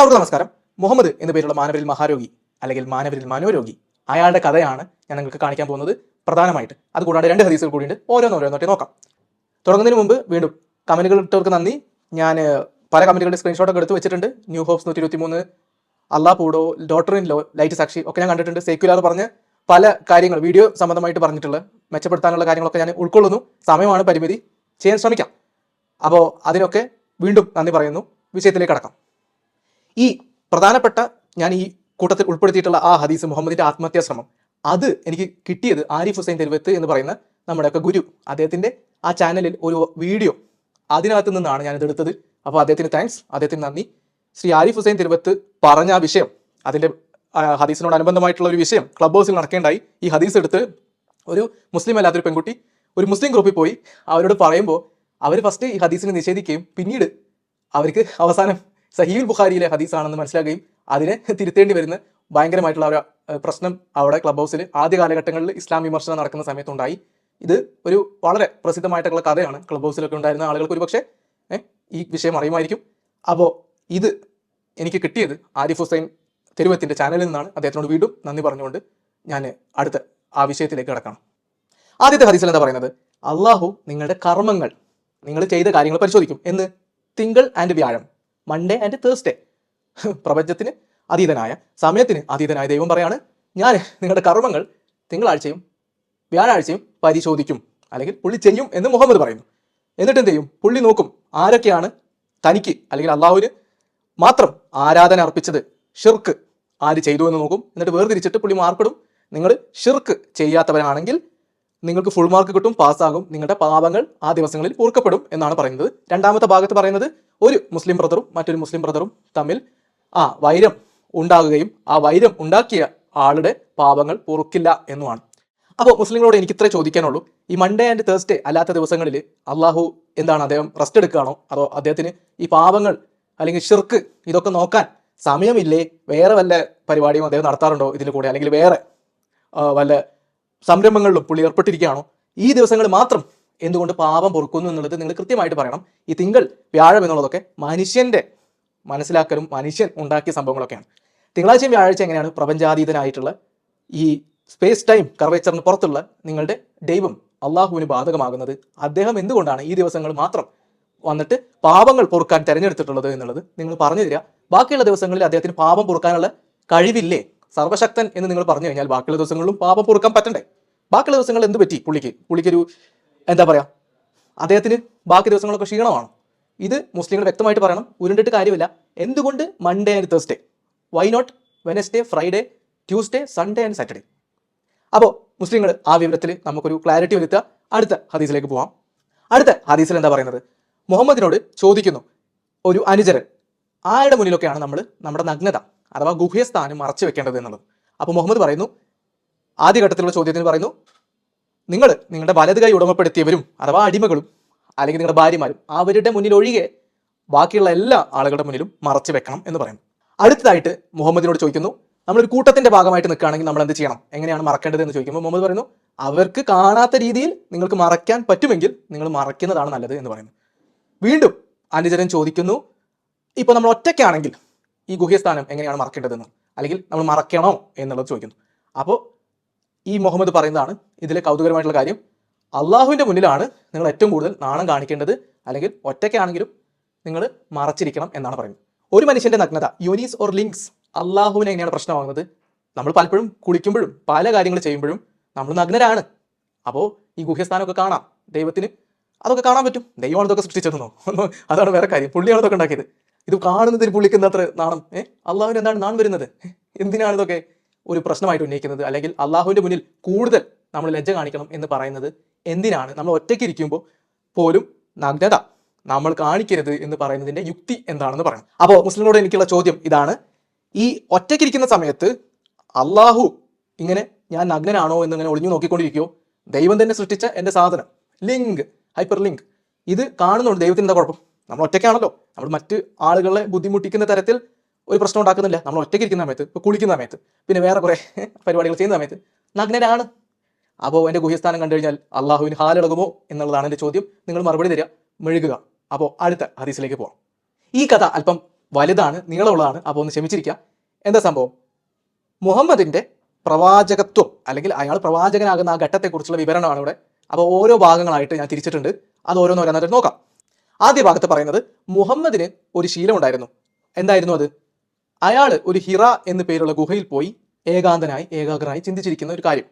എല്ലാവർക്കും നമസ്കാരം. മുഹമ്മദ് എന്ന പേരുള്ള മാനവരിൽ മഹാരോഗി അല്ലെങ്കിൽ മാനവരിൽ മനോരോഗി അയാളുടെ കഥയാണ് ഞാൻ നിങ്ങൾക്ക് കാണിക്കാൻ പോകുന്നത് പ്രധാനമായിട്ട്. അതുകൂടാതെ രണ്ട് ഹദീസുകൾ കൂടിയുണ്ട്. ഓരോന്നോരോന്നോട്ടെ നോക്കാം. തുടങ്ങുന്നതിന് മുമ്പ് വീണ്ടും കമന്റുകൾ ഇട്ടവർക്ക് നന്ദി. ഞാൻ പല കമന്റുകളുടെ സ്ക്രീൻഷോട്ടൊക്കെ എടുത്ത് വെച്ചിട്ടുണ്ട്. ന്യൂ ഹോപ്സ് നൂറ്റി ഇരുപത്തി മൂന്ന് അള്ളാ പൂടോ ഡോക്ടർ ഇൻ ലോ ലൈറ്റ് സാക്ഷി ഒക്കെ ഞാൻ കണ്ടിട്ടുണ്ട്. സെക്യുലാർ പറഞ്ഞ് പല കാര്യങ്ങൾ വീഡിയോ സംബന്ധമായിട്ട് പറഞ്ഞിട്ടുള്ള മെച്ചപ്പെടുത്താനുള്ള കാര്യങ്ങളൊക്കെ ഞാൻ ഉൾക്കൊള്ളുന്നു. സമയമാണ് പരിമിതി. ചെയ്യാൻ ശ്രമിക്കാം. അപ്പോൾ അതിനൊക്കെ വീണ്ടും നന്ദി പറയുന്നു. വിഷയത്തിലേക്ക് കടക്കാം. ഈ പ്രധാനപ്പെട്ട ഞാൻ ഈ കൂട്ടത്തിൽ ഉൾപ്പെടുത്തിയിട്ടുള്ള ആ ഹദീസ് മുഹമ്മദിന്റെ ആത്മഹത്യാ ശ്രമം അത് എനിക്ക് കിട്ടിയത് ആരിഫ് ഹുസൈൻ തെരുവത്ത് എന്ന് പറയുന്ന നമ്മുടെയൊക്കെ ഗുരു. അദ്ദേഹത്തിന്റെ ആ ചാനലിൽ ഒരു വീഡിയോ അതിനകത്ത് നിന്നാണ് ഞാൻ ഇതെടുത്തത് അപ്പോൾ അദ്ദേഹത്തിന് താങ്ക്സ് അദ്ദേഹത്തിന് നന്ദി. ശ്രീ ആരിഫ് ഹുസൈൻ തിരുവത്ത് പറഞ്ഞ ആ വിഷയം അതിന്റെ ആ, ഹദീസിനോട് അനുബന്ധമായിട്ടുള്ള ഒരു വിഷയം ക്ലബ് ഹൗസിൽ നടക്കേണ്ടായി. ഈ ഹദീസ് എടുത്ത് ഒരു മുസ്ലിം അല്ലാത്തൊരു പെൺകുട്ടി ഒരു മുസ്ലിം ഗ്രൂപ്പിൽ പോയി അവരോട് പറയുമ്പോൾ അവർ ഫസ്റ്റ് ഈ ഹദീസിനെ നിഷേധിക്കുകയും പിന്നീട് അവർക്ക് അവസാനം സഹീൽ ബുഖാരിയിലെ ഹദീസാണെന്ന് മനസ്സിലാക്കുകയും അതിനെ തിരുത്തേണ്ടി വരുന്ന ഭയങ്കരമായിട്ടുള്ള ഒരു പ്രശ്നം അവിടെ ക്ലബ് ഹൗസിൽ ആദ്യ കാലഘട്ടങ്ങളിൽ ഇസ്ലാം വിമർശനം നടക്കുന്ന സമയത്തുണ്ടായി ഇത് ഒരു വളരെ പ്രസിദ്ധമായിട്ടുള്ള കഥയാണ്. ക്ലബ് ഹൗസിലൊക്കെ ഉണ്ടായിരുന്ന ആളുകൾക്ക് ഒരു പക്ഷേ ഈ വിഷയം അറിയുമായിരിക്കും. അപ്പോൾ ഇത് എനിക്ക് കിട്ടിയത് ആരിഫ് ഹുസൈൻ തെരുവത്തിന്റെ ചാനലിൽ നിന്നാണ്. അദ്ദേഹത്തിനോട് വീണ്ടും നന്ദി പറഞ്ഞുകൊണ്ട് ഞാൻ അടുത്ത ആ വിഷയത്തിലേക്ക് കിടക്കണം ആദ്യത്തെ ഹദീസിൽ എന്താ പറയുന്നത്? അള്ളാഹു നിങ്ങളുടെ കർമ്മങ്ങൾ നിങ്ങൾ ചെയ്ത കാര്യങ്ങൾ പരിശോധിക്കും. എന്ന് തിങ്കൾ ആൻഡ് വ്യാഴം. മൺഡേ ആൻഡ് തേഴ്സ്ഡേ പ്രപഞ്ചത്തിന് അതീതനായ സമയത്തിന് അതീതനായ ദൈവം പറയാണ് ഞാൻ നിങ്ങളുടെ കർമ്മങ്ങൾ തിങ്കളാഴ്ചയും വ്യാഴാഴ്ചയും പരിശോധിക്കും അല്ലെങ്കിൽ പുള്ളി ചെയ്യും എന്ന് മുഹമ്മദ് പറയുന്നു. എന്നിട്ട് എന്ത് ചെയ്യും? പുള്ളി നോക്കും ആരൊക്കെയാണ് തനിക്ക് അല്ലെങ്കിൽ അള്ളാഹുവിന് മാത്രം ആരാധന അർപ്പിച്ചത്. ഷിർക്ക് ആര് ചെയ്തു എന്ന് നോക്കും. എന്നിട്ട് വേർതിരിച്ചിട്ട് പുള്ളി മാർക്കിടും. നിങ്ങൾ ഷിർക്ക് ചെയ്യാത്തവരാണെങ്കിൽ നിങ്ങൾക്ക് ഫുൾ മാർക്ക് കിട്ടും പാസ്സാകും നിങ്ങളുടെ പാപങ്ങൾ ആ ദിവസങ്ങളിൽ പൂർക്കപ്പെടും എന്നാണ് പറയുന്നത്. രണ്ടാമത്തെ ഭാഗത്ത് പറയുന്നത് ഒരു മുസ്ലിം ബ്രദറും മറ്റൊരു മുസ്ലിം ബ്രദറും തമ്മിൽ ആ വൈരം ഉണ്ടാകുകയും ആ വൈരം ഉണ്ടാക്കിയ ആളുടെ പാപങ്ങൾ പൊറുക്കില്ല എന്നുമാണ്. അപ്പോൾ മുസ്ലിങ്ങളോട് എനിക്ക് ഇത്രേ ചോദിക്കാനുള്ളൂ. ഈ മൺഡേ ആൻഡ് തേഴ്സ്ഡേ അല്ലാത്ത ദിവസങ്ങളിൽ അള്ളാഹു എന്താണ് അദ്ദേഹം റെസ്റ്റ് എടുക്കുകയാണോ? അതോ അദ്ദേഹത്തിന് ഈ പാപങ്ങൾ അല്ലെങ്കിൽ ഷിർക്ക് ഇതൊക്കെ നോക്കാൻ സമയമില്ലേ? വേറെ വല്ല പരിപാടിയും അദ്ദേഹം നടത്താറുണ്ടോ ഇതിൽ കൂടെ? അല്ലെങ്കിൽ വേറെ വല്ല സംരംഭങ്ങളിലും പുള്ളി ഏർപ്പെട്ടിരിക്കുകയാണോ? ഈ ദിവസങ്ങൾ മാത്രം എന്തുകൊണ്ട് പാപം പൊറുക്കുന്നു എന്നുള്ളത് നിങ്ങൾ കൃത്യമായിട്ട് പറയണം. ഈ തിങ്കൾ വ്യാഴം എന്നുള്ളതൊക്കെ മനുഷ്യന്റെ മനസ്സിലാക്കലും മനുഷ്യൻ ഉണ്ടാക്കിയ സംഭവങ്ങളൊക്കെയാണ്. തിങ്കളാഴ്ചയും വ്യാഴാഴ്ച എങ്ങനെയാണ് പ്രപഞ്ചാതീതനായിട്ടുള്ള ഈ സ്പേസ് ടൈം കർവേച്ചറിന് പുറത്തുള്ള നിങ്ങളുടെ ദൈവം അള്ളാഹുവിന് ബാധകമാകുന്നത് അദ്ദേഹം എന്തുകൊണ്ടാണ് ഈ ദിവസങ്ങൾ മാത്രം വന്നിട്ട് പാപങ്ങൾ പൊറുക്കാൻ തിരഞ്ഞെടുത്തിട്ടുള്ളത് എന്നുള്ളത് നിങ്ങൾ പറഞ്ഞു തരിക. ബാക്കിയുള്ള ദിവസങ്ങളിൽ അദ്ദേഹത്തിന് പാപം പൊറുക്കാനുള്ള കഴിവില്ലേ? സർവശക്തൻ എന്ന് നിങ്ങൾ പറഞ്ഞു കഴിഞ്ഞാൽ ബാക്കിയുള്ള ദിവസങ്ങളിലും പാപം പൊറുക്കാൻ പറ്റണ്ടേ? ബാക്കിയുള്ള ദിവസങ്ങൾ എന്ത് പറ്റി പുള്ളിക്ക്? പുള്ളിക്കൊരു എന്താ പറയാ? അദ്ദേഹത്തിന് ബാക്കി ദിവസങ്ങളൊക്കെ ക്ഷീണമാണ്? ഇത് മുസ്ലിങ്ങൾ വ്യക്തമായിട്ട് പറയണം. ഉരുണ്ടിട്ട് കാര്യമില്ല. എന്തുകൊണ്ട് Monday and Thursday why not Wednesday Friday Tuesday Sunday and Saturday അപ്പോൾ മുസ്ലിങ്ങൾ ആ വിവരത്തിൽ നമുക്കൊരു ക്ലാരിറ്റി വരുത്തുക. അടുത്ത ഹദീസിലേക്ക് പോവാം. അടുത്ത ഹദീസിൽ എന്താ പറയുന്നത്? മുഹമ്മദിനോട് ചോദിക്കുന്നു ഒരു അനുചരൻ. ആരുടെ മുന്നിലൊക്കെയാണ് നമ്മൾ നമ്മുടെ നഗ്നത? അഥവാ ഗുഹ്യസ്ഥാനം മറച്ചു വെക്കേണ്ടത് എന്നുള്ളത്. അപ്പോൾ മുഹമ്മദ് പറയുന്നു ആദ്യഘട്ടത്തിലുള്ള ചോദ്യത്തിന് പറയുന്നു നിങ്ങൾ നിങ്ങളുടെ വലത് കൈ ഉടമപ്പെടുത്തിയവരും അഥവാ അടിമകളും അല്ലെങ്കിൽ നിങ്ങളുടെ ഭാര്യമാരും അവരുടെ മുന്നിൽ ഒഴികെ ബാക്കിയുള്ള എല്ലാ ആളുകളുടെ മുന്നിലും മറച്ചു വെക്കണം എന്ന് പറയുന്നു. അടുത്തതായിട്ട് മുഹമ്മദിനോട് ചോദിക്കുന്നു നമ്മളൊരു കൂട്ടത്തിന്റെ ഭാഗമായിട്ട് നിൽക്കുകയാണെങ്കിൽ നമ്മൾ എന്ത് ചെയ്യണം? എങ്ങനെയാണ് മറക്കേണ്ടത് എന്ന് ചോദിക്കുമ്പോൾ മുഹമ്മദ് പറയുന്നു അവർക്ക് കാണാത്ത രീതിയിൽ നിങ്ങൾക്ക് മറയ്ക്കാൻ പറ്റുമെങ്കിൽ നിങ്ങൾ മറയ്ക്കുന്നതാണ് നല്ലത് എന്ന് പറയുന്നു. വീണ്ടും അനുചരൻ ചോദിക്കുന്നു ഇപ്പോൾ നമ്മൾ ഒറ്റയ്ക്കാണെങ്കിൽ ഈ ഗുഹ്യസ്ഥാനം എങ്ങനെയാണ് മറക്കേണ്ടതെന്ന്? അല്ലെങ്കിൽ നമ്മൾ മറക്കണോ എന്നുള്ളത് ചോദിക്കുന്നു. അപ്പോൾ ഈ മുഹമ്മദ് പറയുന്നതാണ് ഇതിലെ കൗതുകരമായിട്ടുള്ള കാര്യം. അള്ളാഹുവിന്റെ മുന്നിലാണ് നിങ്ങൾ ഏറ്റവും കൂടുതൽ നാണം കാണിക്കേണ്ടത്. അല്ലെങ്കിൽ ഒറ്റയ്ക്കാണെങ്കിലും നിങ്ങൾ മറച്ചിരിക്കണം എന്നാണ് പറയുന്നത്. ഒരു മനുഷ്യന്റെ നഗ്നത യൂനീസ് ഓർ ലിങ്ക്സ് അള്ളാഹുവിനെ എങ്ങനെയാണ് പ്രശ്നമാകുന്നത്? നമ്മൾ പലപ്പോഴും കുളിക്കുമ്പോഴും പല കാര്യങ്ങൾ ചെയ്യുമ്പോഴും നമ്മൾ നഗ്നരാണ്. അപ്പോൾ ഈ ഗുഹ്യസ്ഥാനമൊക്കെ കാണാം. ദൈവത്തിന് അതൊക്കെ കാണാൻ പറ്റും. ദൈവമാണ് ഇതൊക്കെ സൃഷ്ടിച്ചതെന്നോ അതാണ് വേറെ കാര്യം. പുള്ളിയാണ് ഇതൊക്കെ ഉണ്ടാക്കിയത്. ഇത് കാണുന്നതിന് പുള്ളിക്ക് എന്താ അത്ര നാണം? ഏഹ് അള്ളാഹുവിന് എന്താണ് നാൺ വരുന്നത്? എന്തിനാണ് ഇതൊക്കെ ഒരു പ്രശ്നമായിട്ട് ഉന്നയിക്കുന്നത്? അല്ലെങ്കിൽ അള്ളാഹുവിന്റെ മുന്നിൽ കൂടുതൽ നമ്മൾ ലജ്ജ കാണിക്കണം എന്ന് പറയുന്നത് എന്തിനാണ്? നമ്മൾ ഒറ്റയ്ക്ക് ഇരിക്കുമ്പോൾ പോലും നഗ്നത നമ്മൾ കാണിക്കരുത് എന്ന് പറയുന്നതിന്റെ യുക്തി എന്താണെന്ന് പറയാം. അപ്പോൾ മുസ്ലിങ്ങളോട് എനിക്കുള്ള ചോദ്യം ഇതാണ്. ഈ ഒറ്റയ്ക്കിരിക്കുന്ന സമയത്ത് അള്ളാഹു ഇങ്ങനെ ഞാൻ നഗ്നനാണോ എന്ന് ഇങ്ങനെ ഒളിഞ്ഞു നോക്കിക്കൊണ്ടിരിക്കുകയോ ദൈവം തന്നെ സൃഷ്ടിച്ച എന്റെ സാധനം. ലിങ്ക് ഹൈപ്പർ ലിങ്ക് ഇത് കാണുന്നുണ്ട് ദൈവത്തിന് എന്താ കുഴപ്പം? നമ്മൾ ഒറ്റയ്ക്കാണല്ലോ. നമ്മൾ മറ്റ് ആളുകളെ ബുദ്ധിമുട്ടിക്കുന്ന തരത്തിൽ ഒരു പ്രശ്നം ഉണ്ടാക്കുന്നില്ല. നമ്മൾ ഒറ്റയ്ക്ക് ഇരിക്കുന്ന സമയത്ത് ഇപ്പോൾ കുളിക്കുന്ന സമയത്ത് പിന്നെ വേറെ കുറേ പരിപാടികൾ ചെയ്യുന്ന സമയത്ത് നഗ്നരാണ്. അപ്പോൾ എന്റെ ഗുഹ്യസ്ഥാനം കണ്ടു കഴിഞ്ഞാൽ അള്ളാഹുവിന് ഹാലിളകുമോ എന്നുള്ളതാണ് എന്റെ ചോദ്യം. നിങ്ങൾ മറുപടി തരിക മെഴുകുക. അപ്പോൾ അടുത്ത ഹദീസിലേക്ക് പോകാം ഈ കഥ അല്പം വലുതാണ് നീളമുള്ളതാണ്. അപ്പോൾ ഒന്ന് ക്ഷമിച്ചിരിക്കുക. എന്താ സംഭവം? മുഹമ്മദിന്റെ പ്രവാചകത്വം അല്ലെങ്കിൽ അയാൾ പ്രവാചകനാകുന്ന ആ ഘട്ടത്തെക്കുറിച്ചുള്ള വിവരണമാണ് ഇവിടെ. അപ്പോൾ ഓരോ ഭാഗങ്ങളായിട്ട് ഞാൻ തിരിച്ചിട്ടുണ്ട്. അത് ഓരോന്നോരോന്നായിട്ട് നോക്കാം. ആദ്യ ഭാഗത്ത് പറയുന്നത് മുഹമ്മദിന് ഒരു ശീലമുണ്ടായിരുന്നു. എന്തായിരുന്നു അത്? അയാൾ ഒരു ഹിറ എന്ന പേരുള്ള ഗുഹയിൽ പോയി ഏകാന്തനായി ഏകാഗ്രനായി ചിന്തിച്ചിരിക്കുന്ന ഒരു കാര്യം.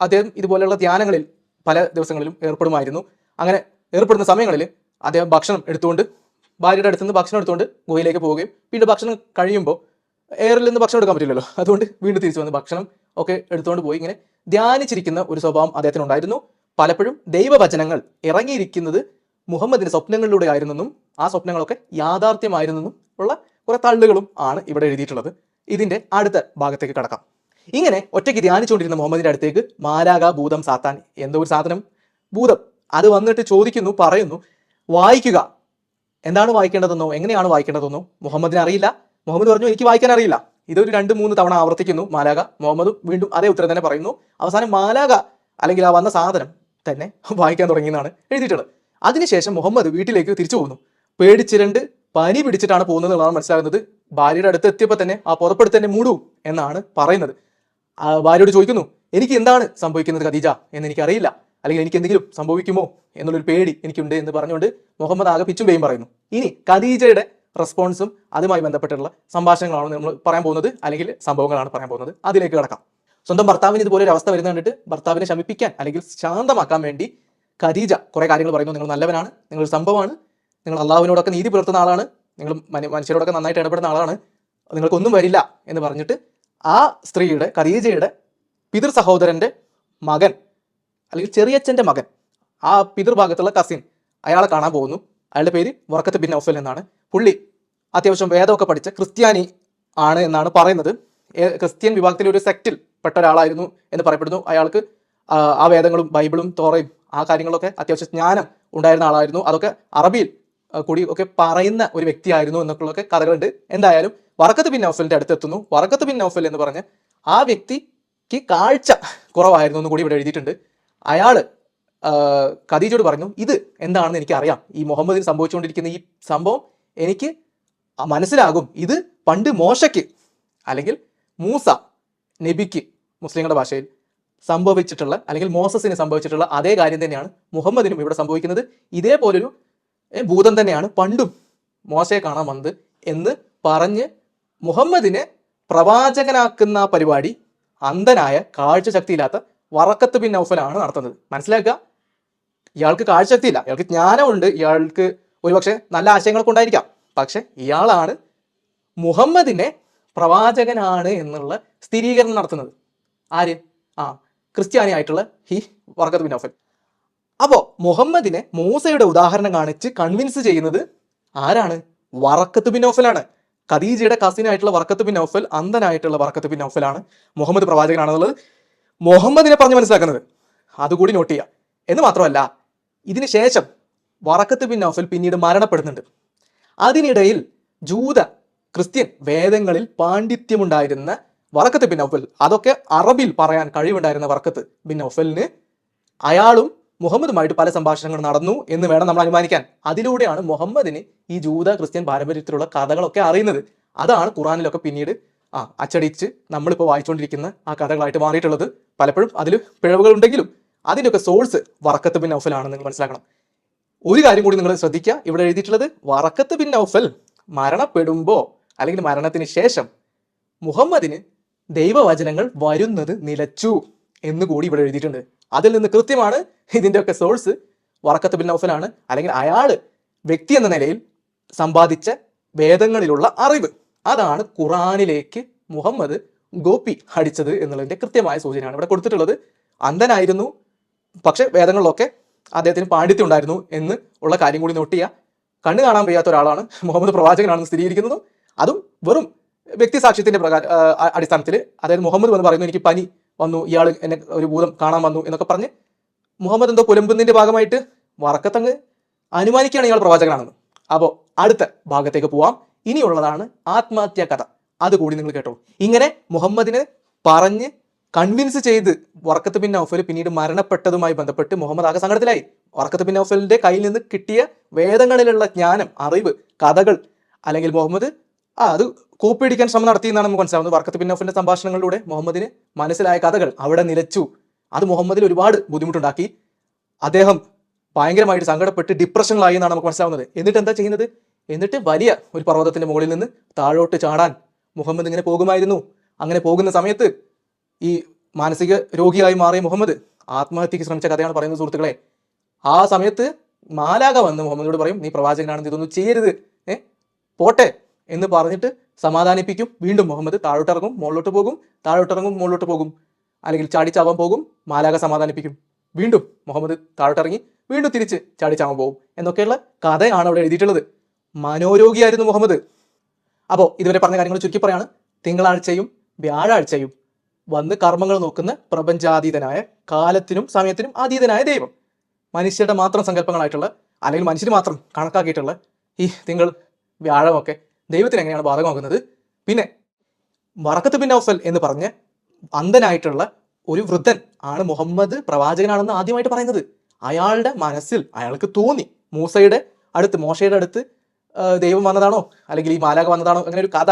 അദ്ദേഹം ഇതുപോലെയുള്ള ധ്യാനങ്ങളിൽ പല ദിവസങ്ങളിലും ഏർപ്പെടുമായിരുന്നു. അങ്ങനെ ഏർപ്പെടുന്ന സമയങ്ങളിൽ അദ്ദേഹം ഭക്ഷണം എടുത്തുകൊണ്ട് ഭാര്യയുടെ അടുത്ത് നിന്ന് ഭക്ഷണം എടുത്തുകൊണ്ട് ഗുഹയിലേക്ക് പോവുകയും വീണ്ടും ഭക്ഷണം കഴിയുമ്പോൾ എയറിൽ നിന്ന് ഭക്ഷണം എടുക്കാൻ പറ്റില്ലല്ലോ. അതുകൊണ്ട് വീണ്ടും തിരിച്ചു വന്ന് ഭക്ഷണം ഒക്കെ എടുത്തുകൊണ്ട് പോയി. ഇങ്ങനെ ധ്യാനിച്ചിരിക്കുന്ന ഒരു സ്വഭാവം അദ്ദേഹത്തിന് ഉണ്ടായിരുന്നു പലപ്പോഴും ദൈവവചനങ്ങൾ ഇറങ്ങിയിരിക്കുന്നത് മുഹമ്മദിന്റെ സ്വപ്നങ്ങളിലൂടെ ആയിരുന്നെന്നും ആ സ്വപ്നങ്ങളൊക്കെ യാഥാർത്ഥ്യമായിരുന്നെന്നും ഉള്ള കുറെ തള്ളുകളും ആണ് ഇവിടെ എഴുതിയിട്ടുള്ളത്. ഇതിന്റെ അടുത്ത ഭാഗത്തേക്ക് കടക്കാം. ഇങ്ങനെ ഒറ്റയ്ക്ക് ധ്യാനിച്ചുകൊണ്ടിരുന്ന മുഹമ്മദിന്റെ അടുത്തേക്ക് മാരാക ഭൂതം സാത്താൻ എന്തോ ഒരു സാധനം. ഭൂതം അത് വന്നിട്ട് ചോദിക്കുന്നു പറയുന്നു വായിക്കുക. എന്താണ് വായിക്കേണ്ടതെന്നോ? എങ്ങനെയാണ് വായിക്കേണ്ടതെന്നോ? മുഹമ്മദിന് അറിയില്ല. മുഹമ്മദ് പറഞ്ഞു എനിക്ക് വായിക്കാൻ അറിയില്ല. ഇതൊരു രണ്ട് മൂന്ന് തവണ ആവർത്തിക്കുന്നു. മാലാക മുഹമ്മദും വീണ്ടും അതേ ഉത്തരം തന്നെ പറയുന്നു. അവസാനം മാലാക അല്ലെങ്കിൽ ആ വന്ന സാധനം തന്നെ വായിക്കാൻ തുടങ്ങിയെന്നാണ് എഴുതിയിട്ടുള്ളത്. അതിനുശേഷം മുഹമ്മദ് വീട്ടിലേക്ക് തിരിച്ചു പോകുന്നു. പേടിച്ചിരണ്ട് പനി പിടിച്ചിട്ടാണ് പോകുന്നത് എന്നാണ് മനസ്സിലാകുന്നത്. ഭാര്യയുടെ അടുത്ത് എത്തിയപ്പോൾ തന്നെ ആ പുറപ്പെടുത്ത് തന്നെ മൂടൂ എന്നാണ് പറയുന്നത്. ഭാര്യയോട് ചോദിക്കുന്നു എനിക്ക് എന്താണ് സംഭവിക്കുന്നത് ഖദീജ? എന്ന് എനിക്കറിയില്ല. അല്ലെങ്കിൽ എനിക്ക് എന്തെങ്കിലും സംഭവിക്കുമോ? എന്നുള്ളൊരു പേടി എനിക്കുണ്ട് എന്ന് പറഞ്ഞുകൊണ്ട് മുഹമ്മദ് ആകെ പിച്ചും പേയും പറയുന്നു. ഇനി ഖദീജയുടെ റെസ്പോൺസും അതുമായി ബന്ധപ്പെട്ടുള്ള സംഭാഷണങ്ങളാണ് നമ്മൾ പറയാൻ പോകുന്നത്. അല്ലെങ്കിൽ സംഭവങ്ങളാണ് പറയാൻ പോകുന്നത്. അതിലേക്ക് കിടക്കാം. സ്വന്തം ഭർത്താവിന് ഇതുപോലെ ഒരു അവസ്ഥ വരുന്ന കണ്ടിട്ട് ഭർത്താവിനെ ശമിപ്പിക്കാൻ അല്ലെങ്കിൽ ശാന്തമാക്കാൻ വേണ്ടി ഖദീജ കുറെ കാര്യങ്ങൾ പറയുന്നു. നിങ്ങൾ നല്ലവനാണ് നിങ്ങൾ സംഭവമാണ് നിങ്ങൾ അള്ളാഹുവിനോടൊക്കെ നീതി പുലർത്തുന്ന ആളാണ് നിങ്ങൾ മനുഷ്യരോടൊക്കെ നന്നായിട്ട് ഇടപെടുന്ന ആളാണ് നിങ്ങൾക്കൊന്നും വരില്ല എന്ന് പറഞ്ഞിട്ട് ആ സ്ത്രീയുടെ ഖദീജയുടെ പിതൃ സഹോദരന്റെ മകൻ അല്ലെങ്കിൽ ചെറിയച്ഛന്റെ മകൻ ആ പിതൃഭാഗത്തുള്ള കസിൻ അയാളെ കാണാൻ പോകുന്നു. അയാളുടെ പേര് വർക്കത്ത് ബിൻ ഔഫൽ എന്നാണ്. പുള്ളി അത്യാവശ്യം വേദമൊക്കെ പഠിച്ച ക്രിസ്ത്യാനി ആണ് എന്നാണ് പറയുന്നത്. ക്രിസ്ത്യൻ വിഭാഗത്തിലെ ഒരു സെക്റ്റിൽ പെട്ട ഒരാളായിരുന്നു എന്ന് പറയപ്പെടുന്നു. അയാൾക്ക് ആ വേദങ്ങളും ബൈബിളും തോറയും ആ കാര്യങ്ങളൊക്കെ അത്യാവശ്യ ജ്ഞാനം ഉണ്ടായിരുന്ന ആളായിരുന്നു. അതൊക്കെ അറബിയിൽ കൂടി ഒക്കെ പറയുന്ന ഒരു വ്യക്തിയായിരുന്നു എന്നൊക്കെയുള്ളൊക്കെ കഥകളുണ്ട്. എന്തായാലും വറക്കത്ത് ബിൻ നൗഫലിന്റെ അടുത്തെത്തുന്നു. വറക്കത്ത് ബിൻ നൗഫൽ എന്ന് പറഞ്ഞ് ആ വ്യക്തിക്ക് കാഴ്ച കുറവായിരുന്നു എന്ന് കൂടി ഇവിടെ എഴുതിയിട്ടുണ്ട്. കദീജോട് ഖദീജയോട് പറഞ്ഞു ഇത് എന്താണെന്ന് എനിക്ക് അറിയാം ഈ മുഹമ്മദിന് സംഭവിച്ചുകൊണ്ടിരിക്കുന്ന ഈ സംഭവം എനിക്ക് മനസ്സിലാകും. ഇത് പണ്ട് മോശയ്ക്ക് അല്ലെങ്കിൽ മൂസ നബിക്ക് മുസ്ലിങ്ങളുടെ ഭാഷയിൽ സംഭവിച്ചിട്ടുള്ള അല്ലെങ്കിൽ മോസസിന് സംഭവിച്ചിട്ടുള്ള അതേ കാര്യം തന്നെയാണ് മുഹമ്മദിനും ഇവിടെ സംഭവിക്കുന്നത്. ഇതേപോലൊരു ഭൂതം തന്നെയാണ് പണ്ടും മോശയെ കാണാൻ വന്നത് എന്ന് പറഞ്ഞ് മുഹമ്മദിനെ പ്രവാചകനാക്കുന്ന പരിപാടി അന്ധനായ കാഴ്ചശക്തിയില്ലാത്ത വറക്കത്ത് ബിൻ നൗഫലാണ് നടത്തുന്നത്. മനസ്സിലാക്കുക? ഇയാൾക്ക് കാഴ്ചശക്തിയില്ല. ഇയാൾക്ക് ജ്ഞാനമുണ്ട്. ഇയാൾക്ക് ഒരുപക്ഷെ നല്ല ആശയങ്ങളൊക്കെ ഉണ്ടായിരിക്കാം. പക്ഷെ ഇയാളാണ് മുഹമ്മദിനെ പ്രവാചകനാണ് എന്നുള്ള സ്ഥിരീകരണം നടത്തുന്നത്. ആര്? ആ ക്രിസ്ത്യാനി ആയിട്ടുള്ള ഹി വർക്കത്ത് ബിൻ ഔഫൽ. അപ്പോൾ മുഹമ്മദിനെ മൂസയുടെ ഉദാഹരണം കാണിച്ച് കൺവിൻസ് ചെയ്യുന്നത് ആരാണ്? വറക്കത്ത് ബിൻ ഔഫലാണ്. ഖദീജയുടെ കസിനായിട്ടുള്ള വറക്കത്ത് ബിൻ ഔഫൽ അന്ധനായിട്ടുള്ള വറക്കത്ത് ബിൻ ഔഫലാണ് മുഹമ്മദ് പ്രവാചകനാണെന്നുള്ളത് മുഹമ്മദിനെ പറഞ്ഞ് മനസ്സിലാക്കുന്നത്. അതുകൂടി നോട്ട് ചെയ്യുക എന്ന് മാത്രമല്ല ഇതിന് ശേഷം വറക്കത്ത് ബിൻ ഔഫൽ പിന്നീട് മരണപ്പെടുന്നുണ്ട്. അതിനിടയിൽ ജൂത ക്രിസ്ത്യൻ വേദങ്ങളിൽ പാണ്ഡിത്യമുണ്ടായിരുന്ന വറക്കത്ത് ബിൻ ഔഫൽ. അതൊക്കെ അറബിൽ പറയാൻ കഴിവുണ്ടായിരുന്ന വറക്കത്ത് ബിൻ നൗഫലിന് അയാളും മുഹമ്മദുമായിട്ട് പല സംഭാഷണങ്ങൾ നടന്നു എന്ന് വേണം നമ്മൾ അനുമാനിക്കാൻ. അതിലൂടെയാണ് മുഹമ്മദിന് ഈ ജൂത ക്രിസ്ത്യൻ പാരമ്പര്യത്തിലുള്ള കഥകളൊക്കെ അറിയുന്നത്. അതാണ് ഖുറാനിലൊക്കെ പിന്നീട് ആ അച്ചടിച്ച് നമ്മളിപ്പോൾ വായിച്ചുകൊണ്ടിരിക്കുന്ന ആ കഥകളായിട്ട് മാറിയിട്ടുള്ളത്. പലപ്പോഴും അതിൽ പിഴവുകൾ ഉണ്ടെങ്കിലും അതിന്റെയൊക്കെ സോഴ്സ് വറക്കത്ത് ബിൻ നൗഫലാണെന്ന് നിങ്ങൾ മനസ്സിലാക്കണം. ഒരു കാര്യം കൂടി നിങ്ങൾ ശ്രദ്ധിക്കുക. ഇവിടെ എഴുതിയിട്ടുള്ളത് വറക്കത്ത് ബിൻ ഔഫൽ മരണപ്പെടുമ്പോൾ അല്ലെങ്കിൽ മരണത്തിന് ശേഷം മുഹമ്മദിന് ദൈവവചനങ്ങൾ വരുന്നത് നിലച്ചു എന്ന് കൂടി ഇവിടെ എഴുതിയിട്ടുണ്ട്. അതിൽ നിന്ന് കൃത്യമാണ് ഇതിന്റെയൊക്കെ സോഴ്സ് വറക്കത്ത് ബിൻ നൗഫലാണ് അല്ലെങ്കിൽ അയാൾ വ്യക്തി എന്ന നിലയിൽ സമ്പാദിച്ച വേദങ്ങളിലുള്ള അറിവ്. അതാണ് ഖുറാനിലേക്ക് മുഹമ്മദ് ഗോപി അടിച്ചത് എന്നുള്ളതിന്റെ കൃത്യമായ സൂചനയാണ് ഇവിടെ കൊടുത്തിട്ടുള്ളത്. അന്ധനായിരുന്നു പക്ഷെ വേദങ്ങളിലൊക്കെ അദ്ദേഹത്തിന് പാണ്ഡിത്യം ഉണ്ടായിരുന്നു എന്ന് ഉള്ള കാര്യം കൂടി നോട്ട് ചെയ്യുക കണ്ണു കാണാൻ വയ്യാത്ത ഒരാളാണ് മുഹമ്മദ് പ്രവാചകനാണെന്ന് സ്ഥിരീകരിക്കുന്നതും. അതും വെറും വ്യക്തി സാക്ഷ്യത്തിന്റെ പ്രകാരം അടിസ്ഥാനത്തിൽ അതായത് മുഹമ്മദ് വന്ന് പറയുന്നു എനിക്ക് പനി വന്നു ഇയാൾ എന്നെ ഒരു ഭൂതം കാണാൻ വന്നു എന്നൊക്കെ പറഞ്ഞ് മുഹമ്മദ് എന്തോ പുലമ്പുന്നതിന്റെ ഭാഗമായിട്ട് വറക്കത്തങ്ങ് അനുമാനിക്കുകയാണ് ഇയാൾ പ്രവാചകനാണെന്ന്. അപ്പോൾ അടുത്ത ഭാഗത്തേക്ക് പോവാം. ഇനിയുള്ളതാണ് ആത്മഹത്യാ കഥ. അതുകൂടി നിങ്ങൾ കേട്ടോ ഇങ്ങനെ മുഹമ്മദിനെ പറഞ്ഞ് കൺവിൻസ് ചെയ്ത് വറക്കത്ത് ബിൻ നൗഫൽ പിന്നീട് മരണപ്പെട്ടതുമായി ബന്ധപ്പെട്ട് മുഹമ്മദ് ആകെ സങ്കടത്തിലായി. വറക്കത്ത് ബിൻ നൗഫലിന്റെ കയ്യിൽ നിന്ന് കിട്ടിയ വേദങ്ങളിലുള്ള ജ്ഞാനം അറിവ് കഥകൾ അല്ലെങ്കിൽ മുഹമ്മദ് ആ അത് കോപ്പി അടിക്കാൻ ശ്രമം നടത്തി എന്നാണ് നമുക്ക് മനസ്സിലാവുന്നത്. വർക്കത്ത് പിന്നോഫിന്റെ സംഭാഷണങ്ങളിലൂടെ മുഹമ്മദിന് മനസ്സിലായ കഥകൾ അവിടെ നിലച്ചു. അത് മുഹമ്മദിൽ ഒരുപാട് ബുദ്ധിമുട്ടുണ്ടാക്കി. അദ്ദേഹം ഭയങ്കരമായിട്ട് സങ്കടപ്പെട്ട് ഡിപ്രഷനിലായി എന്നാണ് നമുക്ക് മനസ്സിലാവുന്നത്. എന്നിട്ട് എന്താ ചെയ്യുന്നത്? എന്നിട്ട് വലിയ ഒരു പർവതത്തിന്റെ മുകളിൽ നിന്ന് താഴോട്ട് ചാടാൻ മുഹമ്മദ് ഇങ്ങനെ പോകുമായിരുന്നു. അങ്ങനെ പോകുന്ന സമയത്ത് ഈ മാനസിക രോഗിയായി മാറിയ മുഹമ്മദ് ആത്മഹത്യക്ക് ശ്രമിച്ച കഥയാണ് പറയുന്നത് സുഹൃത്തുക്കളെ. ആ സമയത്ത് മാലാക വന്ന് മുഹമ്മദിനോട് പറയും നീ പ്രവാചകനാണെന്ന് ഇതൊന്നും ചെയ്യരുത്. ഏ? പോട്ടെ. എന്ന് പറഞ്ഞിട്ട് സമാധാനിപ്പിക്കും. വീണ്ടും മുഹമ്മദ് താഴോട്ടിറങ്ങും മുകളിലോട്ട് പോകും താഴോട്ടിറങ്ങും മുകളിലോട്ട് പോകും. അല്ലെങ്കിൽ ചാടിച്ചാവാൻ പോകും മാലാക സമാധാനിപ്പിക്കും. വീണ്ടും മുഹമ്മദ് താഴോട്ടിറങ്ങി വീണ്ടും തിരിച്ച് ചാടിച്ചാവാൻ പോകും. എന്നൊക്കെയുള്ള കഥയാണ് അവിടെ എഴുതിയിട്ടുള്ളത്. മനോരോഗിയായിരുന്നു മുഹമ്മദ്. അപ്പോൾ ഇതുവരെ പറഞ്ഞ കാര്യങ്ങൾ ചുരുക്കി പറയാണ്. തിങ്കളാഴ്ചയും വ്യാഴാഴ്ചയും വന്ന് കർമ്മങ്ങൾ നോക്കുന്ന പ്രപഞ്ചാതീതനായ കാലത്തിനും സമയത്തിനും അതീതനായ ദൈവം. മനുഷ്യരുടെ മാത്രം സങ്കല്പങ്ങളായിട്ടുള്ള അല്ലെങ്കിൽ മനുഷ്യർ മാത്രം കണക്കാക്കിയിട്ടുള്ള ഈ തിങ്കൾ വ്യാഴമൊക്കെ ദൈവത്തിന് എങ്ങനെയാണ് ബാധകമാകുന്നത് പിന്നെ വറക്കത്ത് ബിൻ ഔഫൽ എന്ന് പറഞ്ഞ് അന്ധനായിട്ടുള്ള ഒരു വൃദ്ധൻ ആണ് മുഹമ്മദ് പ്രവാചകനാണെന്ന് ആദ്യമായിട്ട് പറയുന്നത്. അയാളുടെ മനസ്സിൽ അയാൾക്ക് തോന്നി. മൂസയുടെ അടുത്ത് മോശയുടെ അടുത്ത് ദൈവം വന്നതാണോ? അല്ലെങ്കിൽ ഈ മാലാക വന്നതാണോ? അങ്ങനെ ഒരു കഥ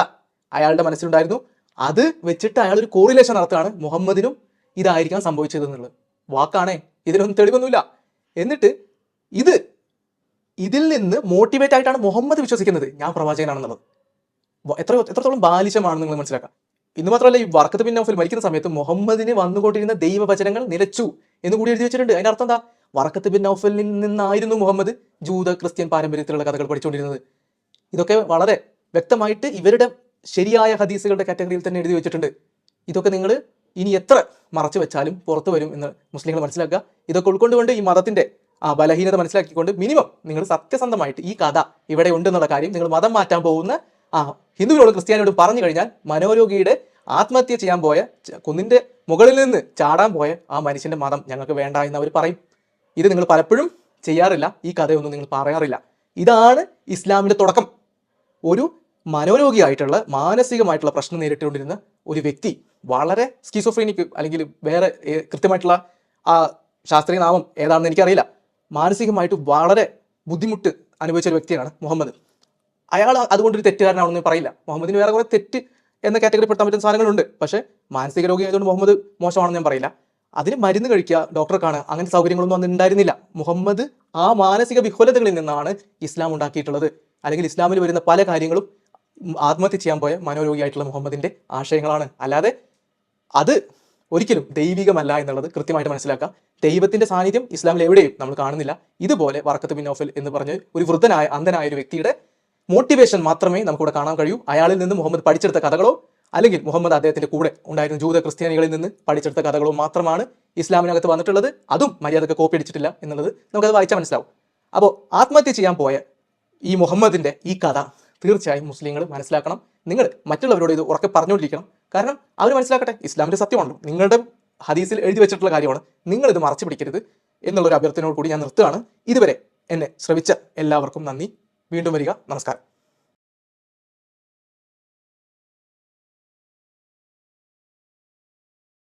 അയാളുടെ മനസ്സിലുണ്ടായിരുന്നു. അത് വെച്ചിട്ട് അയാൾ ഒരു കോറിലേഷൻ നടത്തുകയാണ് മുഹമ്മദിനും ഇതായിരിക്കാം സംഭവിച്ചതെന്നുള്ളത് വാക്കാണേ ഇതിനൊന്നും തെളിവൊന്നുമില്ല. എന്നിട്ട് ഇത് ഇതിൽ നിന്ന് മോട്ടിവേറ്റ് ആയിട്ടാണ് മുഹമ്മദ് വിശ്വസിക്കുന്നത്. ഞാൻ പ്രവാചകനാണെന്നുള്ളത്. എത്ര എത്രത്തോളം ബാലിശമാണെന്ന് നിങ്ങൾ മനസ്സിലാക്കാം. ഇന്ന് മാത്രമല്ല ഈ വർക്കത്ത് നൗഫൽ മരിക്കുന്ന സമയത്ത് മുഹമ്മദിന് വന്നുകൊണ്ടിരുന്ന ദൈവവചനങ്ങൾ നിലച്ചു എന്ന് കൂടി എഴുതി വെച്ചിട്ടുണ്ട്. അതിന്റെ അർത്ഥം എന്താ? വർക്കത്ത് ബിൻ നൗഫലിൽ നിന്നായിരുന്നു മുഹമ്മദ് ജൂത ക്രിസ്ത്യൻ പാരമ്പര്യത്തിലുള്ള കഥകൾ പഠിച്ചുകൊണ്ടിരുന്നത്. ഇതൊക്കെ വളരെ വ്യക്തമായിട്ട് ഇവരുടെ ശരിയായ ഹദീസുകളുടെ കാറ്റഗറിയിൽ തന്നെ എഴുതി വെച്ചിട്ടുണ്ട്. ഇതൊക്കെ നിങ്ങൾ ഇനി എത്ര മറച്ചു വെച്ചാലും പുറത്തു വരും എന്ന് മുസ്ലിങ്ങൾ മനസ്സിലാക്കുക. ഇതൊക്കെ ഉൾക്കൊണ്ടുകൊണ്ട് ഈ മതത്തിന്റെ ആ ബലഹീനത മനസ്സിലാക്കിക്കൊണ്ട് മിനിമം നിങ്ങൾ സത്യസന്ധമായിട്ട് ഈ കഥ ഇവിടെ ഉണ്ടെന്നുള്ള കാര്യം നിങ്ങൾ മതം മാറ്റാൻ പോകുന്ന ആ ഹിന്ദുവിനോട് ക്രിസ്ത്യാനിയോട് പറഞ്ഞു കഴിഞ്ഞാൽ മനോരോഗിയുടെ ആത്മഹത്യ ചെയ്യാൻ പോയ കുന്നിന്റെ മുകളിൽ നിന്ന് ചാടാൻ പോയ ആ മനുഷ്യന്റെ മതം ഞങ്ങൾക്ക് വേണ്ട എന്ന് അവർ പറയും. ഇത് നിങ്ങൾ പലപ്പോഴും ചെയ്യാറില്ല. ഈ കഥയൊന്നും നിങ്ങൾ പറയാറില്ല. ഇതാണ് ഇസ്ലാമിന്റെ തുടക്കം. ഒരു മനോരോഗിയായിട്ടുള്ള മാനസികമായിട്ടുള്ള പ്രശ്നം നേരിട്ടുകൊണ്ടിരുന്ന ഒരു വ്യക്തി വളരെ സ്കീസോഫ്രീനിക്ക് അല്ലെങ്കിൽ വേറെ കൃത്യമായിട്ടുള്ള ആ ശാസ്ത്രീയ നാമം ഏതാണെന്ന് എനിക്കറിയില്ല. മാനസികമായിട്ട് വളരെ ബുദ്ധിമുട്ട് അനുഭവിച്ച ഒരു വ്യക്തിയാണ് മുഹമ്മദ്. അയാൾ അതുകൊണ്ടൊരു തെറ്റുകാരനാണെന്ന് പറയില്ല. മുഹമ്മദിന് വേറെ കുറേ തെറ്റ് എന്ന കാറ്റഗറി പെടുത്താൻ പറ്റുന്ന സാധനങ്ങളുണ്ട്. പക്ഷേ മാനസിക രോഗി ആയതുകൊണ്ട് മുഹമ്മദ് മോശമാണെന്ന് ഞാൻ പറയില്ല. അതിന് മരുന്ന് കഴിക്കുക ഡോക്ടറെ കാണുക അങ്ങനത്തെ സൗകര്യങ്ങളൊന്നും അന്ന് ഉണ്ടായിരുന്നില്ല. മുഹമ്മദ് ആ മാനസിക വിഹ്വലതകളിൽ നിന്നാണ് ഇസ്ലാം ഉണ്ടാക്കിയിട്ടുള്ളത്. അല്ലെങ്കിൽ ഇസ്ലാമിൽ വരുന്ന പല കാര്യങ്ങളും ആത്മഹത്യ ചെയ്യാൻ പോയ മനോരോഗിയായിട്ടുള്ള മുഹമ്മദിന്റെ ആശയങ്ങളാണ്. അല്ലാതെ അത് ഒരിക്കലും ദൈവികമല്ല എന്നുള്ളത് കൃത്യമായിട്ട് മനസ്സിലാക്കുക. ദൈവത്തിന്റെ സാന്നിധ്യം ഇസ്ലാമിൽ എവിടെയും നമ്മൾ കാണുന്നില്ല. ഇതുപോലെ വർക്കത്ത് ബിൻ എന്ന് പറഞ്ഞ് ഒരു വൃദ്ധനായ അന്ധനായ ഒരു വ്യക്തിയുടെ മോട്ടിവേഷൻ മാത്രമേ നമുക്കിവിടെ കാണാൻ കഴിയൂ. അയാളിൽ നിന്ന് മുഹമ്മദ് പഠിച്ചെടുത്ത കഥകളോ അല്ലെങ്കിൽ മുഹമ്മദ് അദ്ദേഹത്തിന്റെ കൂടെ ഉണ്ടായിരുന്ന ജൂത ക്രിസ്ത്യാനികളിൽ നിന്ന് പഠിച്ചെടുത്ത കഥകളോ മാത്രമാണ് ഇസ്ലാമിനകത്ത് വന്നിട്ടുള്ളത്. അതും മര്യാദയ്ക്ക് കോപ്പി അടിച്ചിട്ടില്ല എന്നുള്ളത് നമുക്കത് വായിച്ചാൽ മനസ്സിലാവും. അപ്പോൾ ആത്മഹത്യ ചെയ്യാൻ പോയ ഈ മുഹമ്മദിന്റെ ഈ കഥ തീർച്ചയായും മുസ്ലിങ്ങൾ മനസ്സിലാക്കണം. നിങ്ങൾ മറ്റുള്ളവരോട് ഇത് ഉറക്കെ പറഞ്ഞുകൊണ്ടിരിക്കണം. കാരണം അവർ മനസ്സിലാക്കട്ടെ ഇസ്ലാമിന്റെ സത്യമാണല്ലോ. നിങ്ങളുടെ ഹദീസിൽ എഴുതി വെച്ചിട്ടുള്ള കാര്യമാണ്. നിങ്ങൾ ഇത് മറച്ചു പിടിക്കരുത് എന്നുള്ളൊരു അഭ്യർത്ഥനയോട് കൂടി ഞാൻ നിർത്തുകയാണ്. ഇതുവരെ എന്നെ ശ്രവിച്ച എല്ലാവർക്കും നന്ദി. വീണ്ടും വരിക. നമസ്കാരം.